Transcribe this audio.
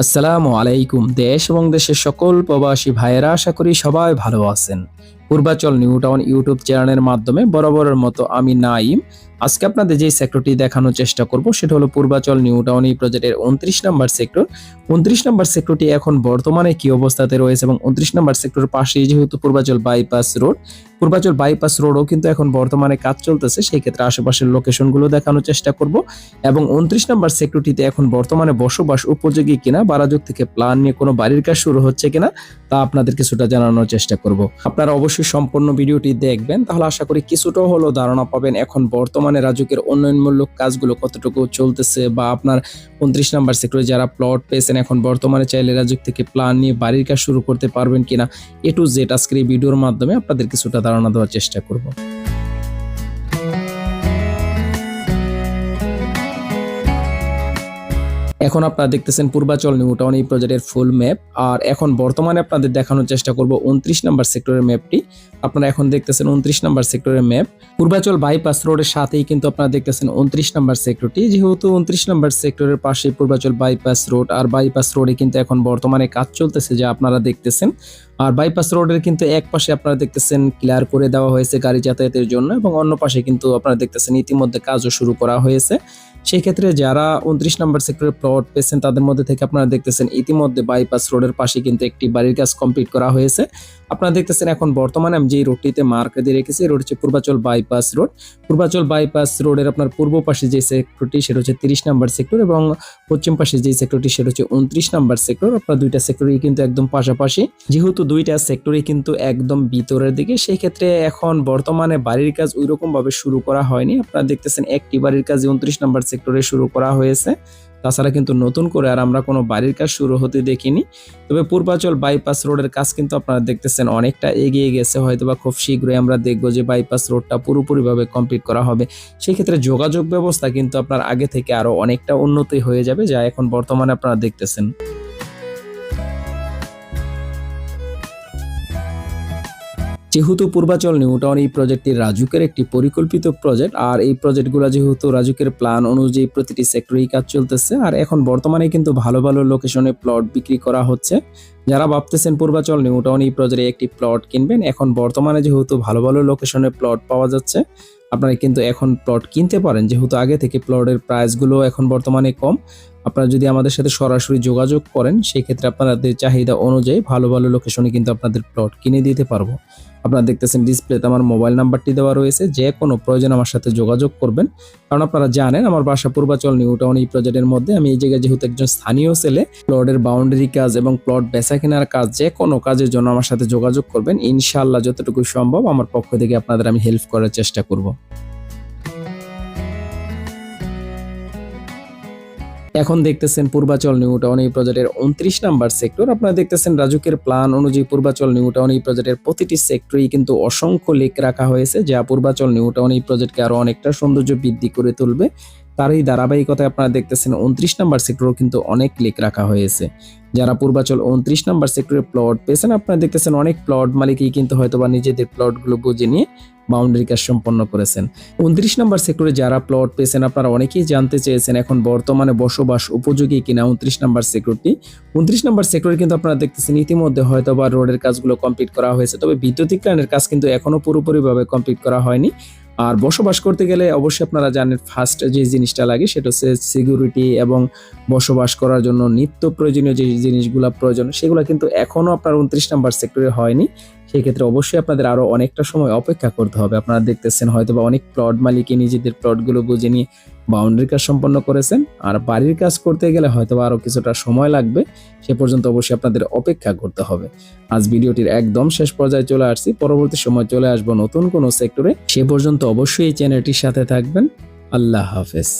আসসালামু আলাইকুম। দেশ এবং দেশের সকল প্রবাসী ভাইয়েরা আশা করি সবাই ভালো আছেন। পূর্বাচল নিউ টাউন ইউটিউব চ্যানেলের মাধ্যমে বরাবরের মতো আমি নাইম। আজকে আপনাদের যে সেক্টরটি দেখানোর চেষ্টা করব, সেটা হলো পূর্বাচল নিউ টাউন এই প্রজেক্টের উনত্রিশ নম্বর সেক্টর উনত্রিশ নম্বর সেক্টরটি এখন বর্তমানে কি অবস্থাতে রয়েছে এবং উনত্রিশ নম্বর সেক্টরের পাশেই যেহেতু Purbachal bypass road Purbachal bypass রোডও কিন্তু এখন বর্তমানে কাজ চলতেছে, সেই ক্ষেত্রে আশেপাশের লোকেশনগুলো দেখানোর চেষ্টা করব। এবং উনত্রিশ নম্বর সেক্টরটিতে এখন বর্তমানে বসবাস উপযোগী কিনা বারাজুক থেকে প্ল্যান নিয়ে কোনো বাড়ির কাজ শুরু হচ্ছে কিনা, তা আপনাদের কিছুটা জানানোর চেষ্টা করব। আপনারা অবশ্যই সম্পূর্ণ ভিডিওটি দেখবেন। তাহলে আশা করি কিছুটা হলো ধারণা পাবেন এখন বর্তমানে রাজুকের উন্নয়নমূলক কাজগুলো কতটুকু চলতেছে বা আপনার উনত্রিশ নাম্বার সেক্টরে যারা প্লট পেয়েছেন, এখন বর্তমানে চাইলে রাজুক থেকে প্ল্যান নিয়ে বাড়ির কাজ শুরু করতে পারবেন কিনা এ টু জেড আজকের এই ভিডিওর মাধ্যমে আপনাদের কিছুটা ধারণা দেওয়ার চেষ্টা করব। এখন আপনারা দেখতেছেন পূর্বাচল নিউ টাউন এই প্রজেক্টের ফুল ম্যাপ আর এখন বর্তমানে আপনাদের দেখানোর চেষ্টা করব উনত্রিশ নাম্বার সেক্টরের ম্যাপটি আপনারা এখন দেখতেছেন উনত্রিশ নাম্বার সেক্টরের ম্যাপ পূর্বাচল বাইপাস রোডের সাথেই কিন্তু আপনারা দেখতেছেন উনত্রিশ নাম্বার সেক্টরটি যেহেতু উনত্রিশ নাম্বার সেক্টরের পাশে পূর্বাচল বাইপাস রোড আর বাইপাস রোডে কিন্তু এখন বর্তমানে কাজ চলতেছে, যা আপনারা দেখতেছেন। আর বাইপাস রোডের কিন্তু এক পাশে আপনারা দেখতেছেন ক্লিয়ার করে দেওয়া হয়েছে গাড়ি যাতায়াতের জন্য এবং অন্য পাশে কিন্তু আপনারা দেখতেছেন ইতিমধ্যে কাজও শুরু করা হয়েছে। সেই ক্ষেত্রে যারা উনত্রিশ নম্বর সেক্টরে প্লট পেয়েছেন, তাদের মধ্যে থেকে আপনারা দেখতেছেন ইতিমধ্যে বাইপাস রোডের পাশে কিন্তু একটি বাড়ির কাজ কমপ্লিট করা হয়েছে। আপনারা দেখতেছেন এখন বর্তমানে আমি যে রোডটিতে মার্ক দিয়ে রেখেছি রোড হচ্ছে Purbachal bypass road Purbachal bypass রোডের আপনার পূর্ব পাশে যে সেক্টরটি সেটা হচ্ছে তিরিশ নম্বর সেক্টর এবং পশ্চিম পাশে যে সেক্টরটি সেটা হচ্ছে উনত্রিশ নম্বর সেক্টর আপনার দুইটা সেক্টরই কিন্তু একদম পাশাপাশি। যেহেতু দুইটা সেক্টরই কিন্তু একদম ভিতরের দিকে। সেই ক্ষেত্রে এখন বর্তমানে বাড়ির কাজ ওই রকম ভাবে শুরু করা হয়নি। আপনারা দেখতেছেন একটি বাড়ির কাজ উনত্রিশ নম্বর সেক্টরে শুরু করা হয়েছে। তাছাড়া কিন্তু নতুন করে আর আমরা কোনো বাড়ির কাজ শুরু হতে দেখিনি। তবে পূর্বাচল বাইপাস রোডের কাজ কিন্তু আপনারা দেখতেছেন অনেকটা এগিয়ে গেছে। হয়তো বা খুব শীঘ্রই আমরা দেখব যে বাইপাস রোডটা পুরোপুরিভাবে কমপ্লিট করা হবে। সেই ক্ষেত্রে যোগাযোগ ব্যবস্থা কিন্তু আপনার আগে থেকে আরও অনেকটা উন্নতি হয়ে যাবে, যা এখন বর্তমানে আপনারা দেখতেছেন। যেহেতু পূর্বাচল নিউ টাউন, এই প্রজেক্টটি রাজুকের একটি পরিকল্পিত প্রজেক্ট। আর এই প্রজেক্টগুলো যেহেতু রাজুকের প্ল্যান অনুযায়ী প্রতিটি সেক্টরেই কাজ চলতেছে, আর এখন বর্তমানে কিন্তু ভালো ভালো লোকেশনে প্লট বিক্রি করা হচ্ছে। যারা ভাবতেছেন পূর্বাচল নিউ টাউন, এই প্রজেক্টে একটি প্লট কিনবেন, এখন বর্তমানে যেহেতু ভালো ভালো লোকেশনে প্লট পাওয়া যাচ্ছে, আপনারা কিন্তু এখন প্লট কিনতে পারেন। যেহেতু আগে থেকে প্লটের প্রাইসগুলো এখন বর্তমানে কম আপনারা যদি আমাদের সাথে সরাসরি যোগাযোগ করেন সেই ক্ষেত্রে আপনাদের চাহিদা অনুযায়ী ভালো ভালো লোকেশনে কিন্তু আপনাদের প্লট কিনে দিতে পারব। আপনারা দেখতেছেন ডিসপ্লেতে আমার মোবাইল নাম্বারটি দেওয়া রয়েছে। যে কোনো প্রয়োজন আমার সাথে যোগাযোগ করবেন। কারণ আপনারা জানেন, আমার বাসা পূর্বাচল নিউ টাউন এই প্রজেক্টের মধ্যে আমি এই জায়গায় যেহেতু একজন স্থানীয় ছেলে প্লটের বাউন্ডারি কাজ এবং প্লট বেচা কেনার কাজ যে কোনো কাজের জন্য আমার সাথে যোগাযোগ করবেন। ইনশাআল্লাহ যতটুকু সম্ভব আমার পক্ষ থেকে আপনাদের আমি হেল্প করার চেষ্টা করব। এখন দেখতেছেন পূর্বাচল নিউ টাউন এই প্রজেক্টের উনত্রিশ নাম্বার সেক্টর। আপনারা দেখতেছেন রাজুকের প্ল্যান অনুযায়ী পূর্বাচল নিউ টাউন এই প্রজেক্টের প্রতিটি সেক্টরেই কিন্তু অসংখ্য লেক রাখা হয়েছে, যা পূর্বাচল নিউ টাউন এই প্রজেক্টকে আরও অনেকটা সৌন্দর্য বৃদ্ধি করে তুলবে। তার এই ধারাবাহিকতায় আপনারা দেখতেছেন উনত্রিশ নাম্বার সেক্টরও কিন্তু অনেক লেক রাখা হয়েছে। যারা পূর্বাচল উনত্রিশ নাম্বার সেক্টরে প্লট পেয়েছেন, আপনারা দেখতেছেন অনেক প্লট মালিকই কিন্তু হয়তো বা নিজেদের প্লটগুলো বুঝে নিয়ে বাউন্ডারি কাজ সম্পন্ন করেছেন। উনত্রিশ নম্বর সেক্টরে যারা প্লট পেয়েছেন, আপনারা অনেকেই জানতে চেয়েছেন এখন বর্তমানে বসবাস উপযোগী কিনা উনত্রিশ নম্বর সেক্টরটি। উনত্রিশ নম্বর সেক্টরে কিন্তু আপনারা দেখতেছেন ইতিমধ্যে হয়তো বা রোডের কাজগুলো কমপ্লিট করা হয়েছে, তবে বিদ্যুতিক লাইনের কাজ কিন্তু এখনও পুরোপুরিভাবে কমপ্লিট করা হয়নি। আর বসবাস করতে গেলে অবশ্যই আপনারা জানেন ফার্স্ট যে জিনিসটা লাগে সেটা হচ্ছে সিকিউরিটি এবং বসবাস করার জন্য নিত্য প্রয়োজনীয় যে জিনিসগুলো প্রয়োজন, সেগুলো কিন্তু এখনও আপনার উনত্রিশ নাম্বার সেক্টরে হয়নি। সেই ক্ষেত্রে অবশ্যই আপনাদের আরও অনেকটা সময় অপেক্ষা করতে হবে। আপনারা দেখতেছেন হয়তো বা অনেক প্লট মালিকই নিজেদের প্লটগুলো বুঝে নিয়ে বাউন্ডারি কাজ সম্পন্ন করেছেন। আর বাড়ির কাজ করতে গেলে হয়তো আরও আরও কিছুটা সময় লাগবে, সে পর্যন্ত অবশ্যই আপনাদের অপেক্ষা করতে হবে। আজ ভিডিওটির একদম শেষ পর্যায়ে চলে আসছি। পরবর্তী সময় চলে আসব নতুন কোনো সেক্টরে। সে পর্যন্ত অবশ্যই এই চ্যানেলটির সাথে থাকবেন। আল্লাহ হাফেজ।